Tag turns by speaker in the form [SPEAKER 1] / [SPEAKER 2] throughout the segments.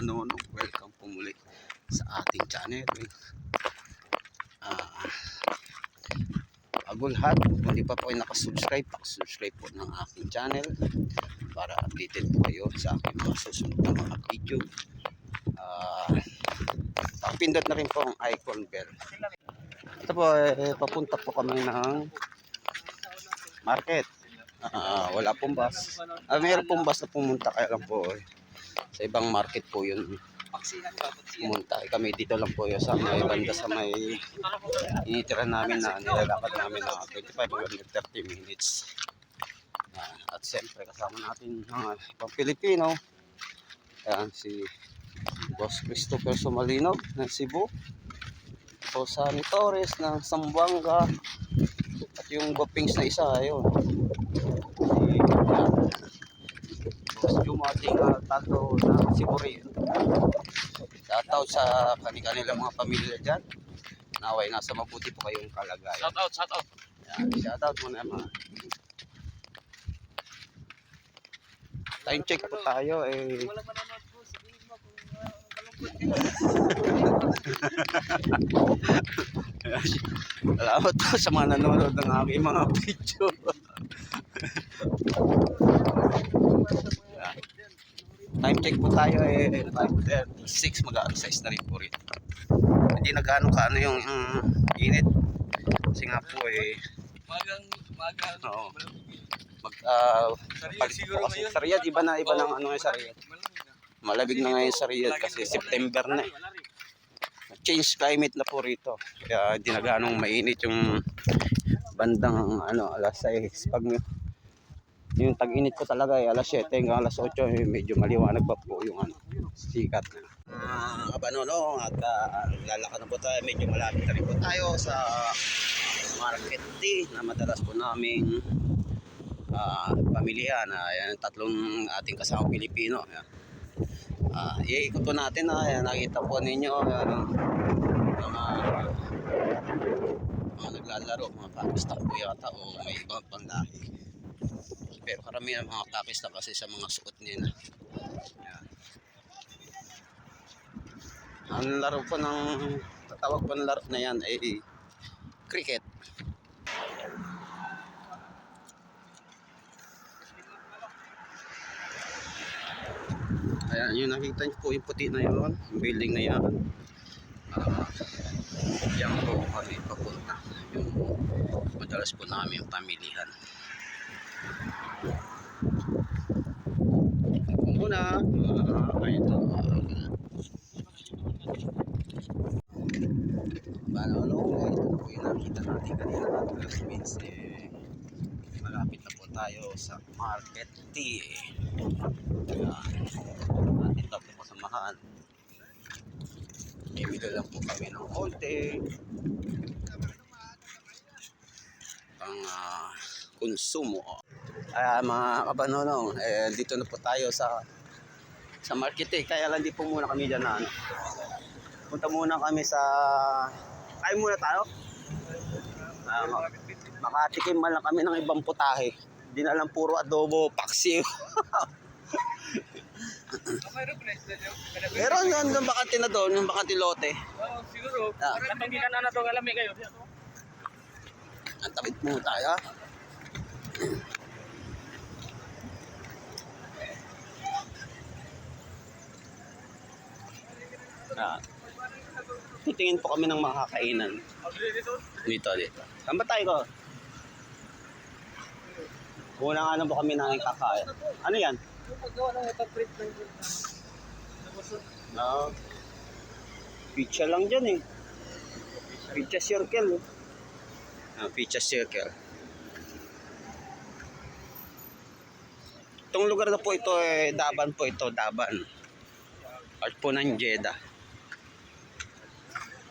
[SPEAKER 1] manonood. Welcome po muli sa ating channel. Ah, bago lahat, kung di pa po kayo nakasubscribe, pakisubscribe po ng aking channel para updated po kayo sa aking mga susunod na mga video. Ah, pakipindot na rin po ang icon bell. Ito po, eh, papunta po kami ng market. Ah, wala pong bus. Ah, mayroon pong bus na pumunta kaya lang po eh. Sa ibang market po yun pumunta. Kami dito lang po yun sa may banda sa may initira namin na nilalakad namin na 25 hanggang 30 minutes. Ah, at siyempre kasama natin mga ibang Pilipino. Ayan si Boss Christopher Somalino ng Cebu. Boss Sunny Torres ng Sambuanga. At yung Gopings na isa, ayun. Si Boss Jumating uh, Tato na Siburi. Shoutout sa kanilang mga pamilya dyan. Naway nasa mabuti po kayong kalagayan.
[SPEAKER 2] Shout out, shout out.
[SPEAKER 1] Yan, shoutout muna mga. Time check po tayo eh.
[SPEAKER 2] Walang manonood po, sabihin mo kung.
[SPEAKER 1] Salamat po sa mga nanonood ng aking mga video. Yan. Time check po tayo eh 5.36 mag-exercise na rin po rin. Hindi na gaano kaano yung yung init. Kasi nga po eh
[SPEAKER 2] Magang, magang.
[SPEAKER 1] Oo. mag
[SPEAKER 2] Sarili
[SPEAKER 1] palit po kasi sa Riyadh iba na iba ng ano yung sa Riyadh.
[SPEAKER 2] Malamig na.
[SPEAKER 1] Ngayon sa Riyadh kasi September na eh. change climate na po rito. Kaya hindi na ganong mainit yung bandang ano, alas 6. Pag yung tag-init ko talaga eh, alas 7 hanggang alas 8 eh, medyo maliwanag pa po yung ano, sikat na. Ah, kabanono at uh, lalakad na po tayo, medyo malapit na rin po tayo sa market D na madalas po naming ah, pamilya na yan, tatlong ating kasama Pilipino. Yan. Ah, iikot po natin na yan, nakita po ninyo ah, mga mga naglalaro, mga Pakistan po yata o may ibang panlahi. Pero karamihan mga Pakistan kasi sa mga suot nila. Yan. Ang laro po ng tatawag po ng laro na yan ay cricket. Ayan, yung nakita niyo po yung puti na yun, yung building na yan. Ah, yan po kami papunta. Yung madalas po namin pamilihan. Muna, ah, ito. Paano, ano, ito na po yung nakita natin kanina. Alas means, eh, malapit na po tayo sa Market T. Ayan. Ating tatlo kasamahan. Bibili lang po kami ng konti. Pang ah, konsumo. Kaya mga kabanonong, eh, dito na po tayo sa sa market eh. Kaya lang di po muna kami dyan na ano. Punta muna kami sa... Kain muna tayo. Ah, mak- makatikim man lang kami ng ibang putahe. Di na lang puro adobo, paksiw.
[SPEAKER 2] Mayroon pa na isla niyo.
[SPEAKER 1] Pero yun, yung bakante na doon, yung bakante lote.
[SPEAKER 2] Oo, siguro.
[SPEAKER 1] Ah.
[SPEAKER 2] Katong gikan na na to alam kayo.
[SPEAKER 1] Ang tapit mo tayo. Ah. Titingin po kami ng mga kakainan.
[SPEAKER 2] dito.
[SPEAKER 1] Dito. Saan ba tayo ko? Una nga lang po kami nang kakain. Ano yan?
[SPEAKER 2] Ng ng
[SPEAKER 1] No. Pizza lang dyan eh. Pizza circle. eh. Ah, pizza circle. Itong lugar na po ito eh, Daban po ito, Daban. Part po ng Jeddah.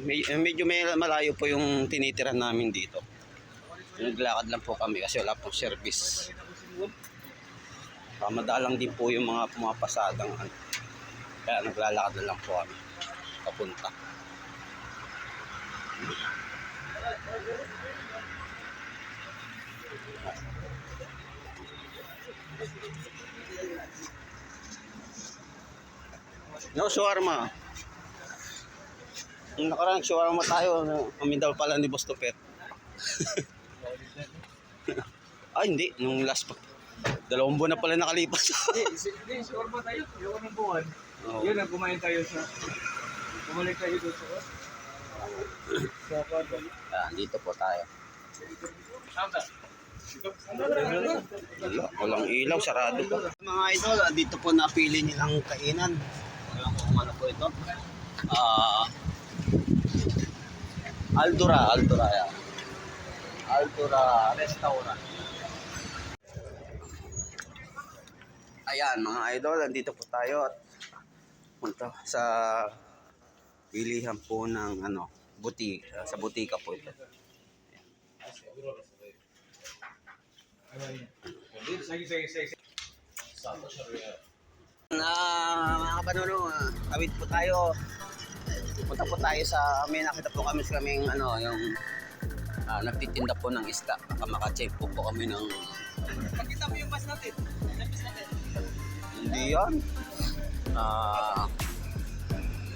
[SPEAKER 1] May, eh, medyo may malayo po yung tinitira namin dito. Naglakad lang po kami kasi wala pong service. Pamadalang din po yung mga pumapasadang ano. Kaya naglalakad na lang po kami. Papunta. No, shawarma. Nung nakaraan, shawarma tayo. daw pala ni Boss Topet. ah, hindi. Nung last pa. Dalawang buwan na pala nakalipas.
[SPEAKER 2] Hindi, ba tayo? Yung unang buwan.
[SPEAKER 1] Oo.
[SPEAKER 2] Yun ang kumain tayo sa... Bumalik tayo doon sa... Sa kwarto.
[SPEAKER 1] Ah, dito po tayo.
[SPEAKER 2] Santa.
[SPEAKER 1] Wala, walang ilaw, sarado po. Mga idol, ah, dito po napili nilang kainan. Alam ko kung ano po ito. Ah, Aldura, Aldura yan. Aldura Restaurant. Ayan mga idol, andito po tayo at punta sa bilihan po ng ano, buti, sa butika po ito. Na mga kapanolo, ah, kawit po tayo. Punta po tayo sa, may nakita po kami sa kaming ano, yung ah, nagtitinda po ng isda. Makacheck po po kami ng,
[SPEAKER 2] Pakita mo yung mas natin.
[SPEAKER 1] Hindi yan. Ah,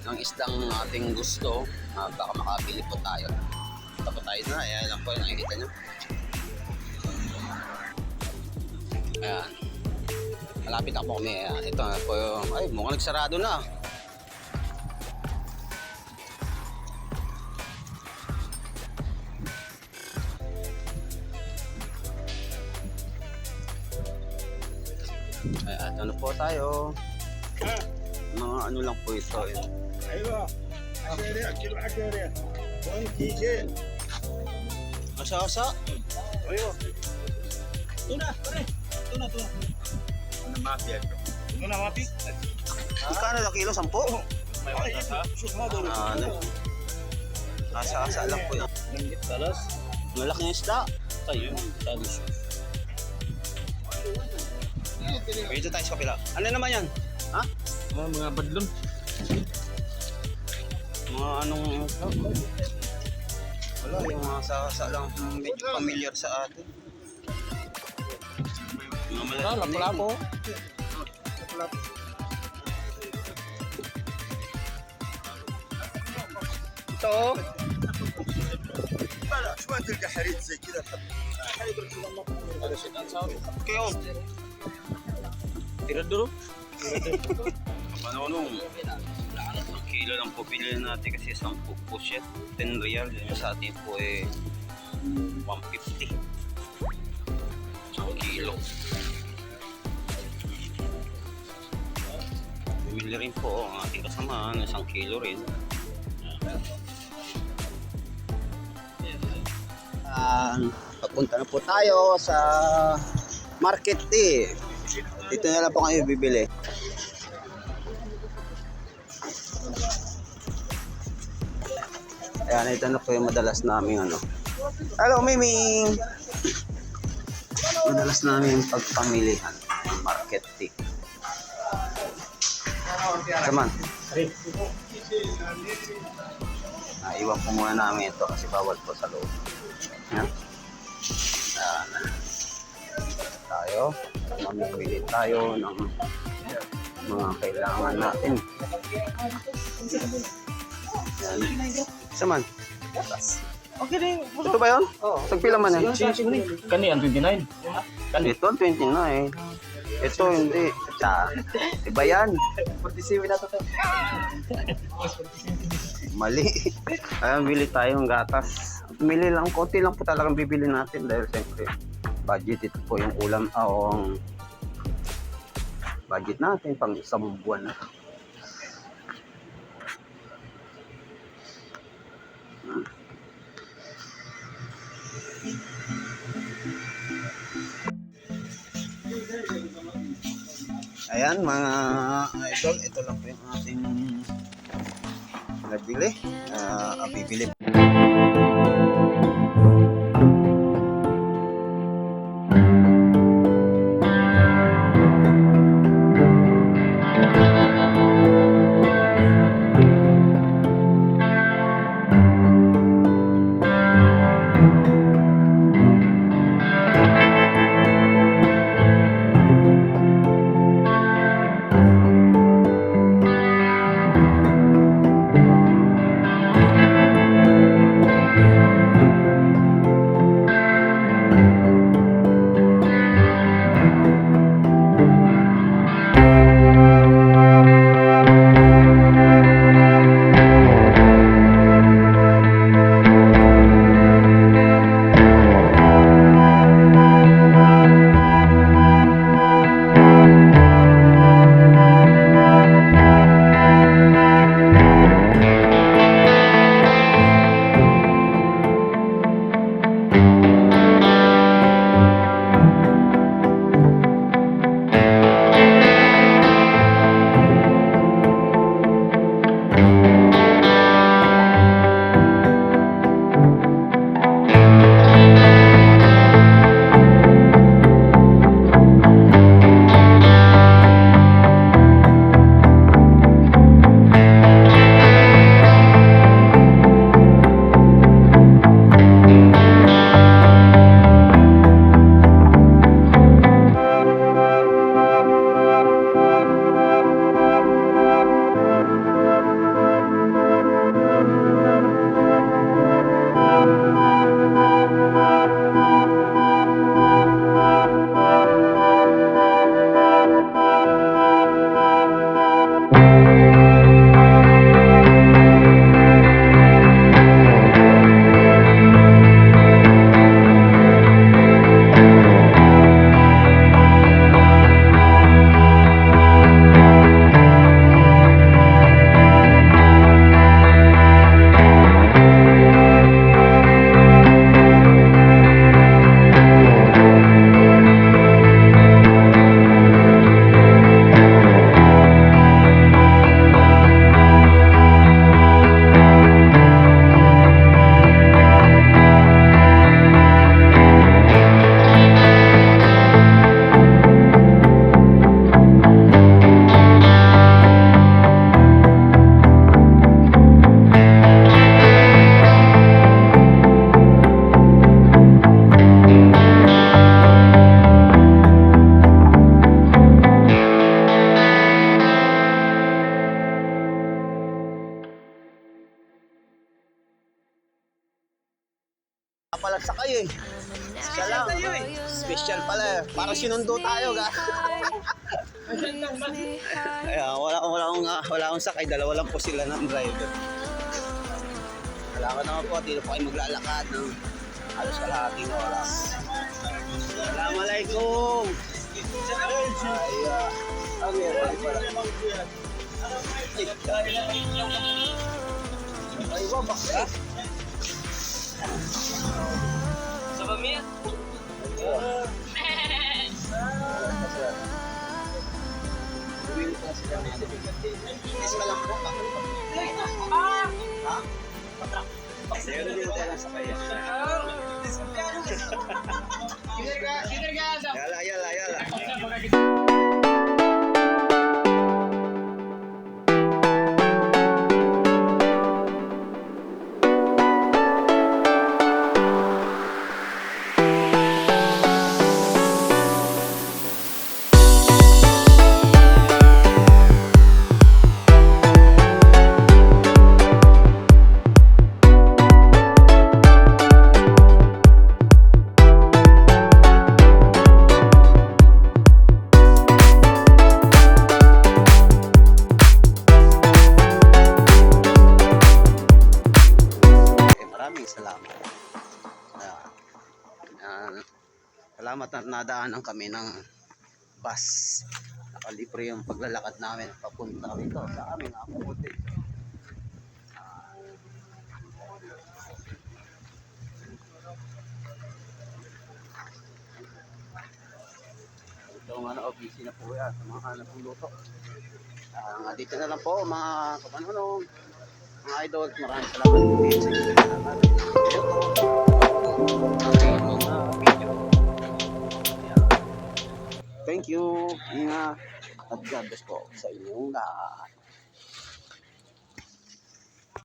[SPEAKER 1] ng isdang ating gusto, ah, baka makabili po tayo. Punta po tayo na, ayan lang po yung nakikita nyo. Ayan. Malapit ako kami. Ayan. Ito na po yung, ay mukhang nagsarado na. ano po tayo. Mga ano lang po ito. Yun.
[SPEAKER 3] Aywa. Akere, akere, akere. One. Asa,
[SPEAKER 1] asa.
[SPEAKER 3] Aywa. Tuna, pare. Tuna, tuna. Ano mapi ito? Tuna mapi? Ah.
[SPEAKER 1] Ikano na kilo? Sampo?
[SPEAKER 3] May watas ha?
[SPEAKER 1] Ah, ano? Asa-asa lang po yun.
[SPEAKER 3] Talas.
[SPEAKER 1] Malaki ng isda.
[SPEAKER 3] Tayo, talis. Talas.
[SPEAKER 1] Dito tayo sa kapila. Ano naman yan? Ha?
[SPEAKER 3] mga mga badlon
[SPEAKER 1] Mga anong... Wala, yung mga sa-asa lang. hmm, Medyo familiar sa atin. Mga malaki.
[SPEAKER 3] Ah, lapu-lapu.
[SPEAKER 1] Ito.
[SPEAKER 3] لا شو ما تلقى حريت زي كذا
[SPEAKER 1] Tira
[SPEAKER 3] duro. Paano
[SPEAKER 1] ano? ano? Ang kilo ng pupilya natin kasi 10 po siya. 10 real. Yung sa atin po eh 150. Ang kilo. Bumili rin po ang ating kasamaan. Isang kilo rin. Uh, papunta na po tayo sa Market Day. Dito na lang po kayo bibili. Ayan, ito na po yung madalas namin ano. Hello, Mimi! Madalas namin pagpamilihan ng market tea. Saman. Ah, iwan po muna namin ito kasi bawal po sa loob. Ayan. Ayan. Tayo. Mamimili tayo ng mga kailangan natin. Ayan. Saman.
[SPEAKER 2] Okay din.
[SPEAKER 1] Ito ba yun?
[SPEAKER 2] Oo.
[SPEAKER 1] Tagpila man eh.
[SPEAKER 3] kani ang 29
[SPEAKER 1] Ito, 29. Ito, hindi. Ta, iba yan.
[SPEAKER 2] 47 na ito.
[SPEAKER 1] Mali. Ayan, bili tayo ng gatas. Bili lang, konti lang po talagang bibili natin dahil siyempre, budget ito po yung ulam, ah, o ang budget natin pang isang buwan na. Ayan mga idol, ito lang po yung ating nabili. Uh, bibili pala sakay eh. Siya lang. Special pala eh. Parang sinundo tayo ga. Kaya wala, wala, akong, ah, wala akong sakay. Dalawa lang po sila ng driver. Kailangan naman po, dito po kayo maglalakad ng halos kalahating oras. Assalamualaikum. Ay, ah, ang meron pala. Ay, ay, wabak ka.
[SPEAKER 2] Sa pamilya?
[SPEAKER 1] Isa lang po. Ha? Salamat na nadaanan kami ng bus. Nakalibre yung paglalakad namin papunta rito sa aming accommodation. Ito ang ano, busy na po yan sa mga nagluluto. Ah, dito na lang po mga kapanunong, mga idol. Maraming salamat po Thank you. Ingat. At God bless po sa inyong lahat.